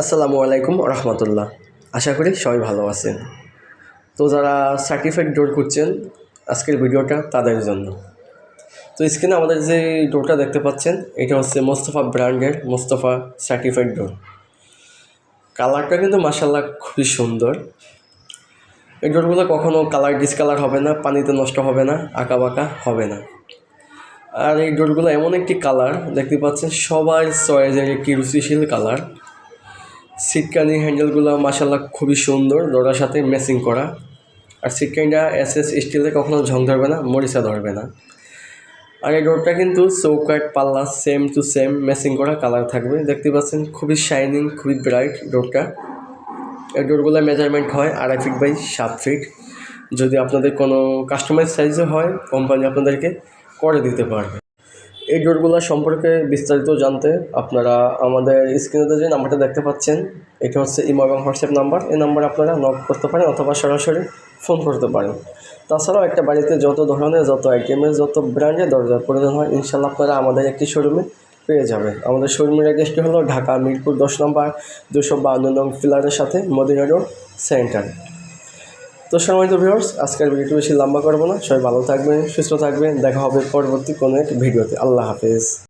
আসসালামু আলাইকুম রহমতুল্লাহ। আশা করি সবাই ভালো আছেন। তো যারা সার্টিফাইড ডোর করছেন, আজকের ভিডিওটা তাদের জন্য। তো স্ক্রিনে আমাদের যে ডোরটা দেখতে পাচ্ছেন, এটা হচ্ছে মোস্তফা ব্র্যান্ডের মোস্তফা সার্টিফাইড ডোর কালারটা কিন্তু মাসাল্লাহ খুবই সুন্দর। এই ডোরগুলো কখনও কালার ডিসকালার হবে না, পানিতে নষ্ট হবে না আঁকা বাঁকা হবে না। আর এই ডোরগুলো এমন একটি কালার দেখতে পাচ্ছেন, সবার চয়েজের একটি রুচিশীল কালার সিটকানি হ্যান্ডেলগুলো মাসাল্লাহ খুবই সুন্দর ডোরার সাথে ম্যাচিং করা। আর সিটকানিটা এস এস স্টিলে কখনো ঝং ধরবে না, মরিচা ধরবে না। আর এই ডোরটা কিন্তু চৌকাট পাল্লা সেম টু সেম ম্যাচিং করা কালার থাকবে। দেখতে পাচ্ছেন, খুবই শাইনিং খুবই ব্রাইট ডোরটা এই ডোরগুলো মেজারমেন্ট হয় আড়াই ফিট বাই সাত ফিট যদি আপনাদের কোনো কাস্টমাইজ সাইজও হয় কোম্পানি আপনাদেরকে করে দিতে পারবে। এই ডোরগুলো সম্পর্কে বিস্তারিত জানতে আপনারা আমাদের স্ক্রিনে যে নাম্বারটা দেখতে পাচ্ছেন, এটা হচ্ছে ইমো এবং হোয়াটসঅ্যাপ নাম্বার। এই নাম্বারে আপনারা নক করতে পারেন অথবা সরাসরি ফোন করতে পারেন। তাছাড়াও একটা বাড়িতে যত ধরনের যত আইটেমের যত ব্র্যান্ডের দরজার প্রয়োজন হয়, ইনশাল্লাহ আপনারা আমাদের একটি শোরুমে পেয়ে যাবেন। আমাদের শোরুমের অ্যাড্রেসটি হলো ঢাকা মিরপুর দশ নম্বর দুশো বান্ন নং ফিলারের সাথে মদিনা রোড সেন্টার তো সম্মানিত ভিউয়ার্স আজকের ভিডিওটি বেশি লম্বা করব না। সবাই ভালো থাকবেন, সুস্থ থাকবেন। দেখা হবে পরবর্তী কোনো এক ভিডিওতে। আল্লাহ হাফেজ।